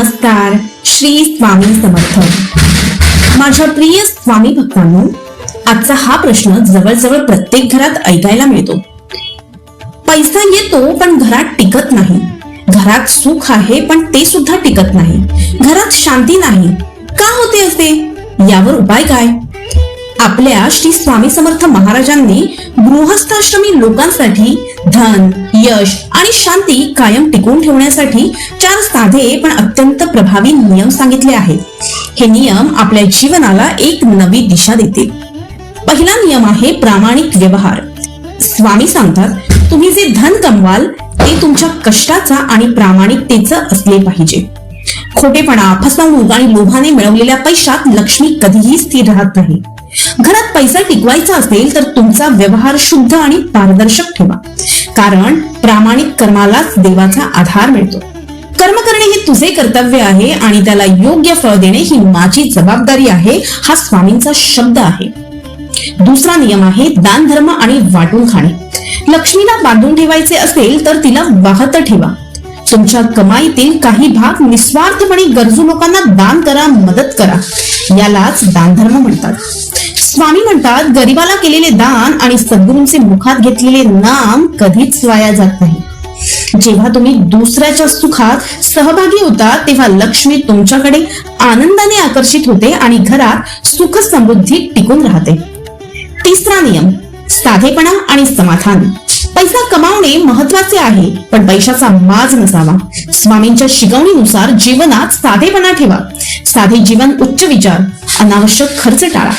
नमस्कार श्री स्वामी समर्थ. माझ्या प्रिय स्वामी भक्तांनो आजचा हा प्रश्न जवळजवळ प्रत्येक घरात ऐकायला मिळतो. पैसा येतो पण घरात टिकत नाही. घरात सुख आहे पण ते सुद्धा टिकत नाही. घरात शांती नाही. का होते असे? यावर उपाय काय? आपल्या श्री स्वामी समर्थ महाराजांनी गृहस्थाश्रमी लोकांसाठी धन यश आणि शांती कायम टिकून ठेवण्यासाठी चार साधे पण अत्यंत प्रभावी नियम सांगितले आहेत. हे नियम आपल्या जीवनाला एक नवी दिशा देतील. पहिला नियम आहे प्रामाणिक व्यवहार. स्वामी सांगतात तुम्ही जे धन कमवाल ते तुमच्या कष्टाचा आणि प्रामाणिकतेचं असले पाहिजे. खोटेपणा फसवणूक आणि लोभाने मिळवलेल्या पैशात लक्ष्मी कधीही स्थिर राहत नाही. घरात पैसा टिकवायचा असेल तर तुमचा व्यवहार शुद्ध आणि पारदर्शक ठेवा. कारण प्रामाणिक कर्मालाच देवाचा आधार मिळतो. कर्म करणे हे तुझे कर्तव्य आहे आणि त्याला योग्य फळ देणे ही माझी जबाबदारी आहे हा स्वामींचा शब्द आहे. दुसरा नियम आहे दान धर्म आणि वाटून खाणे. लक्ष्मीला बांधून ठेवायचे असेल तर तिला वाहत ठेवा. तुमच्या कमाईतील काही भाग निस्वार्थपणे गरजू लोकांना दान करा मदत करा. यालाच दानधर्म म्हणतात. स्वामी म्हणतात गरिबाला केलेले दान आणि सद्गुरूंचे मुखात घेतलेले नाम कधीच वाया जात नाही. जेव्हा तुम्ही दुसऱ्याच्या सुखात सहभागी होता तेव्हा लक्ष्मी तुमच्याकडे आनंदाने आकर्षित होते आणि घरात सुख समृद्धी टिकून राहते. तिसरा नियम साधेपणा आणि समाधान. पैसा कमावणे महत्त्वाचे आहे पण पैशाचा माज नसावा. स्वामींच्या शिकवणीनुसार जीवनात साधेपणा ठेवा. साधे जीवन उच्च विचार अनावश्यक खर्च टाळा.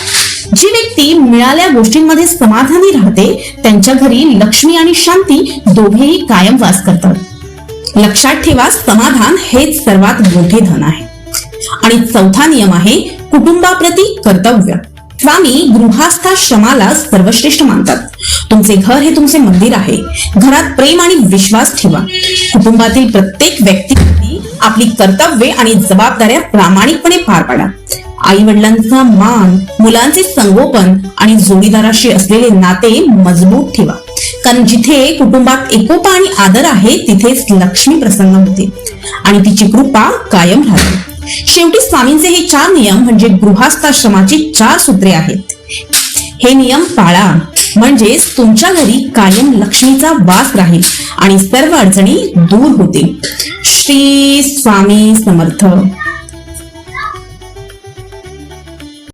जी व्यक्ती मिळाल्या गोष्टींमध्ये समाधानी राहते त्यांच्या घरी लक्ष्मी आणि शांती दोघेही कायम वास करतात. लक्षात ठेवा समाधान हेच सर्वात मोठे धन आहे. आणि चौथा नियम आहे कुटुंबाप्रती कर्तव्य. स्वामी गृहास्थाश्रमाला सर्वश्रेष्ठ मानतात. तुमचे घर हे तुमचे मंदिर आहे. घरात प्रेम आणि विश्वास ठेवा. कुटुंबातील प्रत्येक व्यक्ती आपली कर्तव्ये आणि जबाबदाऱ्या प्रामाणिकपणे पार पाडा. आई वडिलांचा मान मुलांचे संगोपन आणि जोडीदाराशी असलेले नाते मजबूत ठेवा. कारण जिथे कुटुंबात एकोपा आणि आदर आहे तिथेच लक्ष्मी प्रसन्न होते. आणि तिची कृपा कायम राहते. शेवटी स्वामींचे हे चार नियम म्हणजे गृहास्थाश्रमाची चार सूत्रे आहेत. हे नियम पाळा. म्हणजेच तुमच्या घरी कायम लक्ष्मीचा वास राहील आणि सर्व अडचणी दूर होतील. श्री स्वामी समर्थ.